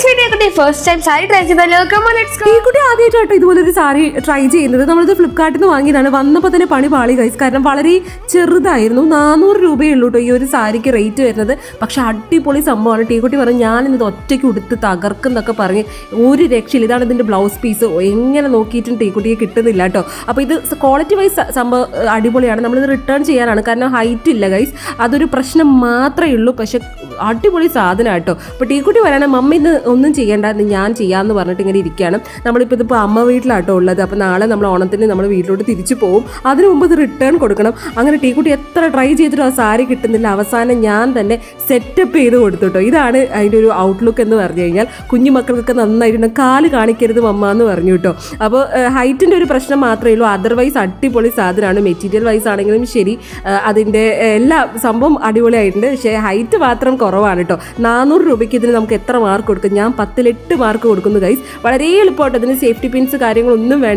ছেড়ে സാരി ട്രൈ ചെയ്യുന്നത്. നമ്മളിത് ഫ്ലിപ്കാർട്ടിൽ നിന്ന് വാങ്ങിയതാണ്. വന്നപ്പോൾ തന്നെ പണി പാളി കൈസ് കാരണം വളരെ ചെറുതായിരുന്നു. നാനൂറ് രൂപയേ ഉള്ളൂ കേട്ടോ ഈ ഒരു സാരിക്ക് റേറ്റ് വരുന്നത്. പക്ഷെ അടിപൊളി സംഭവമാണ്. ടീക്കുട്ടി പറഞ്ഞു ഞാൻ ഇന്നത് ഒറ്റയ്ക്ക് ഉടുത്ത് തകർക്കുന്നൊക്കെ പറഞ്ഞ് ഒരു രക്ഷയില്ല. ഇതാണ് ഇതിന്റെ ബ്ലൗസ് പീസ് എങ്ങനെ നോക്കിയിട്ടും ടീക്കുട്ടിയെ കിട്ടുന്നില്ല കേട്ടോ. അപ്പോൾ ഇത് ക്വാളിറ്റി വൈസ് സംഭവം അടിപൊളിയാണ്. നമ്മളിത് റിട്ടേൺ ചെയ്യാനാണ്. കാരണം ഹൈറ്റ് ഇല്ല ഗൈസ് അതൊരു പ്രശ്നം മാത്രമേ ഉള്ളൂ. പക്ഷെ അടിപൊളി സാധനം കേട്ടോ. അപ്പോൾ ടീക്കുട്ടി പറയണേ മമ്മ ഇന്ന് ഒന്നും ചെയ്യേണ്ട എന്ന് ഞാൻ ചെയ്യാമെന്ന് പറഞ്ഞിട്ട് ഇങ്ങനെ ഇരിക്കുകയാണ്. നമ്മളിപ്പോൾ ഇതിപ്പോൾ അമ്മ വീട്ടിലാട്ടോ ഉള്ളത്. അപ്പോൾ നാളെ നമ്മൾ ഓണത്തിന് നമ്മൾ വീട്ടിലോട്ട് തിരിച്ചു പോകും അതിന് മുമ്പ് ഇത് റിട്ടേൺ കൊടുക്കണം. അങ്ങനെ ടീക്കുട്ടി എത്ര ട്രൈ ചെയ്തിട്ടും ആ സാരി കിട്ടുന്നില്ല. അവസാനം ഞാൻ തന്നെ സെറ്റപ്പ് ചെയ്ത് കൊടുത്തു ഇതാണ് അതിന്റെ ഒരു ഔട്ട്ലുക്ക് എന്ന് പറഞ്ഞു കഴിഞ്ഞാൽ. കുഞ്ഞു മക്കൾക്കൊക്കെ നന്നായിട്ടുണ്ട്. കാൽ കാണിക്കരുത് അമ്മ എന്ന് പറഞ്ഞു കേട്ടോ. അപ്പോൾ ഹൈറ്റിന്റെ ഒരു പ്രശ്നം മാത്രമേ ഉള്ളൂ. അതർവൈസ് അടിപൊളി സാധനമാണ്. മെറ്റീരിയൽ വൈസ് ആണെങ്കിലും ശരി. അതിന്റെ എല്ലാ സംഭവം അടിപൊളിയായിട്ടുണ്ട്. പക്ഷേ ഹൈറ്റ് മാത്രം കുറവാണ് കേട്ടോ. നാനൂറ് രൂപയ്ക്ക് ഇതിന് നമുക്ക് എത്ര മാർക്ക് കൊടുക്കും? ഞാൻ പത്തിലെട്ട് മാർക്ക് കൊടുക്കുന്നു ഗൈസ് വളരെ എളുപ്പമായിട്ട് അതിന് സേഫ്റ്റി പിൻസ് കാര്യങ്ങളൊന്നും വേണ്ട.